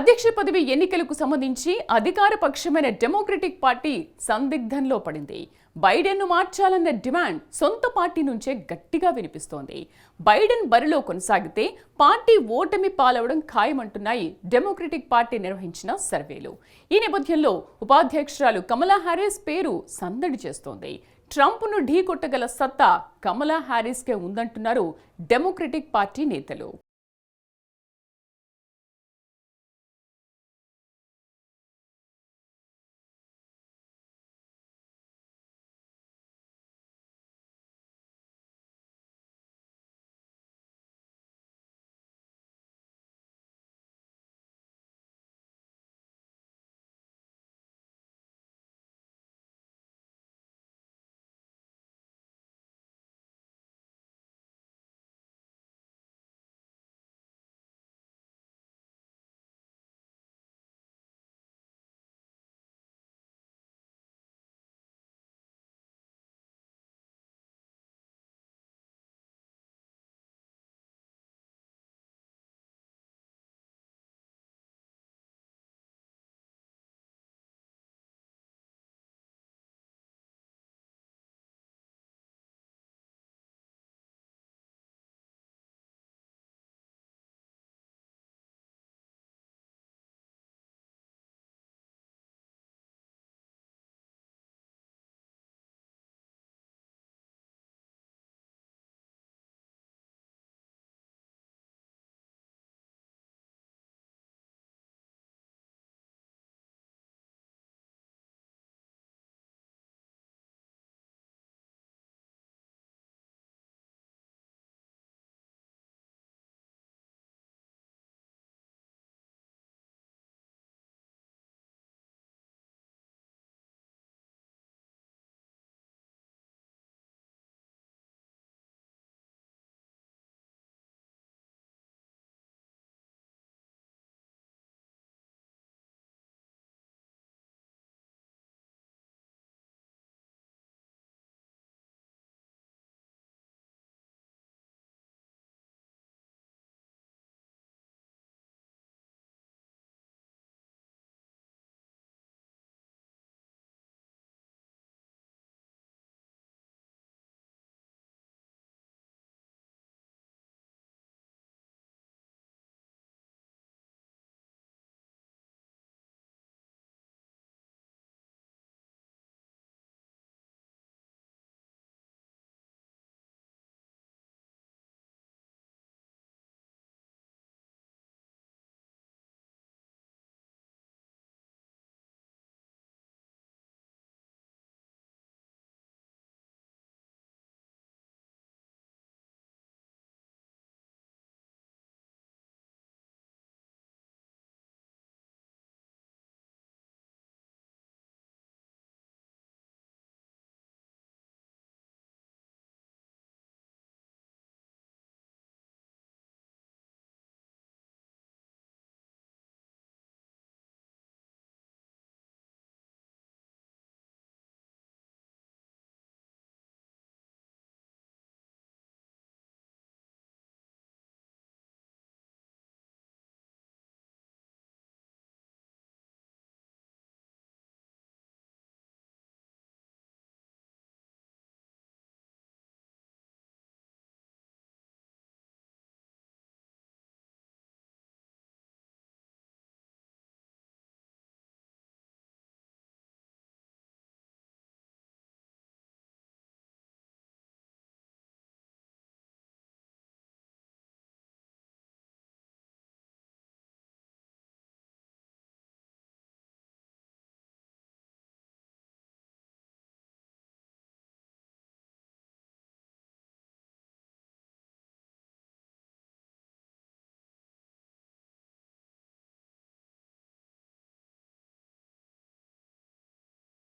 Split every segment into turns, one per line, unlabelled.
అధ్యక్ష పదవి ఎన్నికలకు సంబంధించి అధికార పక్షమైన డెమోక్రటిక్ పార్టీ సందిగ్ధంలో పడింది. బైడెన్ను మార్చాలన్న డిమాండ్ సొంత పార్టీ నుంచే గట్టిగా వినిపిస్తోంది. బైడెన్ బరిలో కొనసాగితే పార్టీ ఓటమి పాలవడం ఖాయమంటున్నాయి డెమోక్రటిక్ పార్టీ నిర్వహించిన సర్వేలు. ఈ నేపథ్యంలో ఉపాధ్యక్షురాలు కమలా హారీస్ పేరు సందడి చేస్తోంది. ట్రంప్ను ఢీకొట్టగల సత్తా కమలా హ్యారిస్కే ఉందంటున్నారు డెమోక్రటిక్ పార్టీ నేతలు.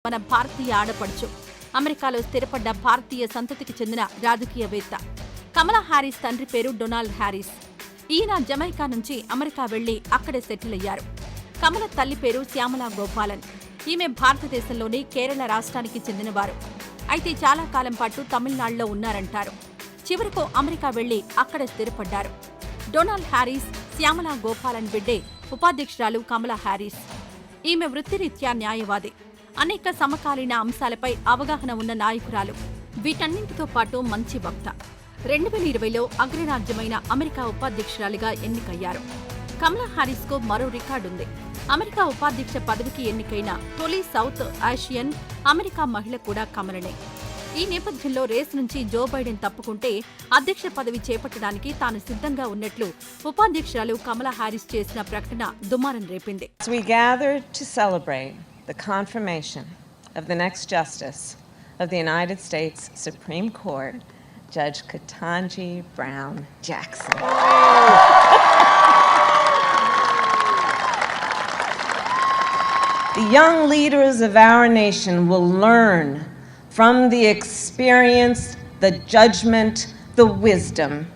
మన భారతీయ ఆడపడుచు. అమెరికాలో స్థిరపడ్డ భారతీయ సంతతికి చెందిన రాజకీయవేత్త. కమలా హ్యారీస్ తండ్రి పేరు డొనాల్డ్ హ్యారీస్ ఈయన జమైకా నుంచి అమెరికా వెళ్ళి అక్కడే సెటిల్ అయ్యారు. కమల తల్లి పేరు శ్యామలా గోపాలన్. ఈమె భారతదేశంలోని కేరళ రాష్ట్రానికి చెందినవారు. అయితే చాలా కాలం పాటు తమిళనాడులో ఉన్నారంటారు. చివరకు అమెరికా వెళ్ళి అక్కడే స్థిరపడ్డారు. డొనాల్డ్ హ్యారీస్ శ్యామలా గోపాలన్ బిడ్డే ఉపాధ్యక్షురాలు కమలా హ్యారీస్ ఈమె వృత్తిరీత్యా న్యాయవాది. అనేక సమకాలీన అంశాలపై అవగాహన ఉన్న నాయకురాలు. వీటన్నింటితో పాటు మంచి వక్త. రెండు వేల ఇరవైలో అగ్రరాజ్యమైన అమెరికా ఉపాధ్యక్షురాలిగా ఎన్నికయ్యారు. కమలా హారిస్కు మరో రికార్డుంది అమెరికా ఉపాధ్యక్ష పదవికి ఎన్నికైన తొలి సౌత్ ఆసియన్ అమెరికా మహిళ కూడా కమలనే. ఈ నేపథ్యంలో రేస్ నుంచి జో బైడెన్ తప్పుకుంటే అధ్యక్ష పదవి చేపట్టడానికి తాను సిద్ధంగా ఉన్నట్లు ఉపాధ్యక్షురాలు కమలా హారిస్ చేసిన ప్రకటన దుమారం రేపింది.
The confirmation of the next justice of the United States Supreme Court, Judge Katanji Brown Jackson. The young leaders of our nation will learn from the experience, the judgment, the wisdom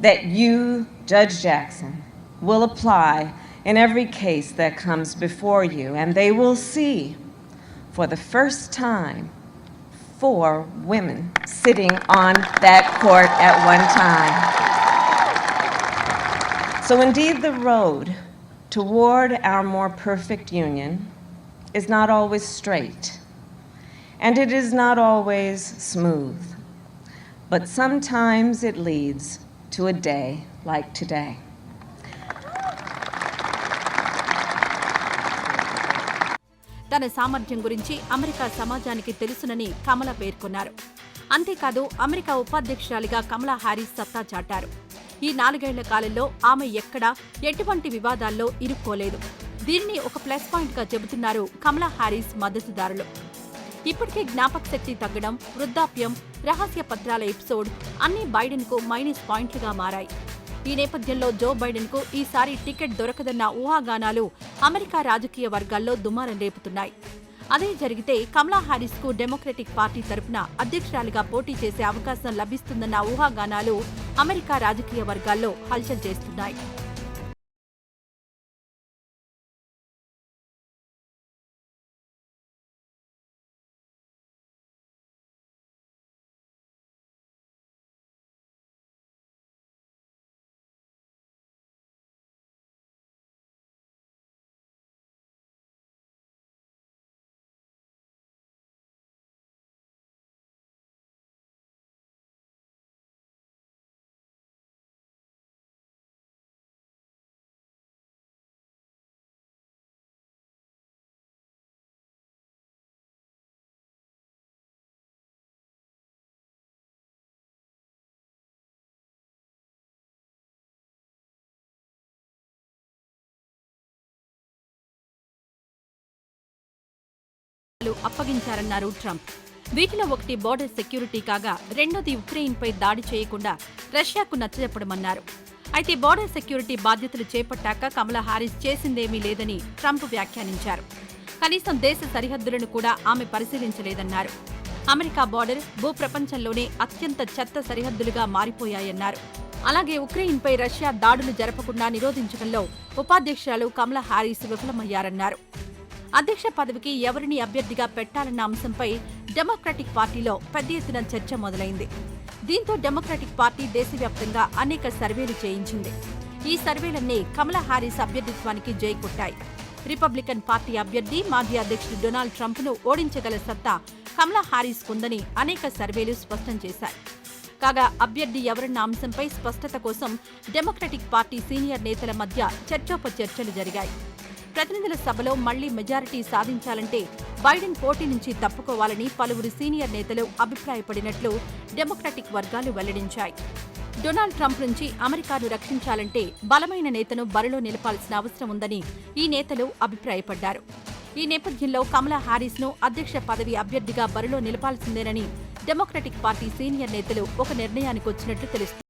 that you, Judge Jackson, will apply in every case that comes before you, and they will see for the first time four women sitting on that court at one time. So, indeed, the road toward our more perfect union is not always straight, and it is not always smooth, but sometimes it leads to a day like today.
తన సామర్థ్యం గురించి America సమాజానికి తెలుసునని కమల పేర్కొన్నారు. అంతేకాదు America ఉపాధ్యక్షురాలిగా కమలా హ్యారీస్ సత్తా చాటారు. ఈ నాలుగేళ్ళ కాలంలో ఆమె ఎక్కడా ఎటువంటి వివాదాల్లో ఇరుక్కోలేదు. దీనిని ఒక ప్లస్ పాయింట్గా చెబుతున్నారు కమలా హ్యారీస్ మద్దతుదారులు. ఇప్పటికే జ్ఞాపక శక్తి తగ్గడం వృద్ధాప్యం రహస్య పత్రాల ఎపిసోడ్ అన్ని బైడెన్కు మైనస్ పాయింట్లుగా మారాయి. ఈ నేపథ్యంలో జో బైడెన్కు ఈసారి టికెట్ దొరకదన్న ఊహాగానాలు అమెరికా రాజకీయ వర్గాల్లో దుమారం రేపుతున్నాయి. అదే జరిగితే కమలా హారిస్కు డెమోక్రటిక్ పార్టీ తరపున అధ్యక్షురాలిగా పోటీ చేసే అవకాశం లభిస్తుందన్న ఊహాగానాలు అమెరికా రాజకీయ వర్గాల్లో హల్చల్ చేస్తున్నాయి. లు అప్పగించారన్నారు ట్రంప్. వీటిలో ఒకటి బోర్డర్ సెక్యూరిటీ కాగా రెండోది ఉక్రెయిన్పై దాడి చేయకుండా రష్యాకు నచ్చజెప్పడమన్నారు. అయితే బోర్డర్ సెక్యూరిటీ బాధ్యతలు చేపట్టాక కమలా హారిస్ చేసిందేమీ లేదని ట్రంప్ వ్యాఖ్యానించారు. కనీసం దేశ సరిహద్దులను కూడా ఆమె పరిశీలించలేదన్నారు. అమెరికా బోర్డర్ భూప్రపంచంలోనే అత్యంత చెత్త సరిహద్దులుగా మారిపోయాయన్నారు. అలాగే ఉక్రెయిన్పై రష్యా దాడులు జరపకుండా నిరోధించడంలో ఉపాధ్యక్షురాలు కమలా హారిస్ విఫలమయ్యారన్నారు. అధ్యక్ష పదవికి ఎవరిని అభ్యర్థిగా పెట్టాలన్న అంశంపై డెమోక్రటిక్ పార్టీలో పెద్ద ఎత్తున చర్చ మొదలైంది. దీంతో డెమోక్రటిక్ పార్టీ దేశవ్యాప్తంగా అనేక సర్వేలు చేయించింది. ఈ సర్వేలన్నీ కమలా హారీస్ అభ్యర్థిత్వానికి జైకొట్టాయి రిపబ్లికన్ పార్టీ అభ్యర్థి మాజీ అధ్యక్షుడు డొనాల్డ్ ట్రంప్ను ఓడించగల సత్తా కమలా హారీస్ ఉందని అనేక సర్వేలు స్పష్టం చేశాయి. కాగా అభ్యర్థి ఎవరన్న అంశంపై స్పష్టత కోసం డెమోక్రటిక్ పార్టీ సీనియర్ నేతల మధ్య చర్చోపచర్చలు జరిగాయి. ప్రతినిధుల సభలో మళ్ళీ మెజారిటీ సాధించాలంటే బైడెన్ పోటీ నుంచి తప్పుకోవాలని పలువురు సీనియర్ నేతలు అభిప్రాయపడినట్లు డెమోక్రటిక్ వర్గాలు వెల్లడించాయి. డొనాల్డ్ ట్రంప్ నుంచి అమెరికాను రక్షించాలంటే బలమైన నేతను బరిలో నిలపాల్సిన అవసరం ఉందని ఈ నేతలు అభిప్రాయపడ్డారు. ఈ నేపథ్యంలో కమలా హారీస్ను అధ్యక్ష పదవి అభ్యర్థిగా బరిలో నిలపాల్సిందేనని డెమోక్రటిక్ పార్టీ సీనియర్ నేతలు ఒక నిర్ణయానికి వచ్చినట్లు తెలుస్తోంది.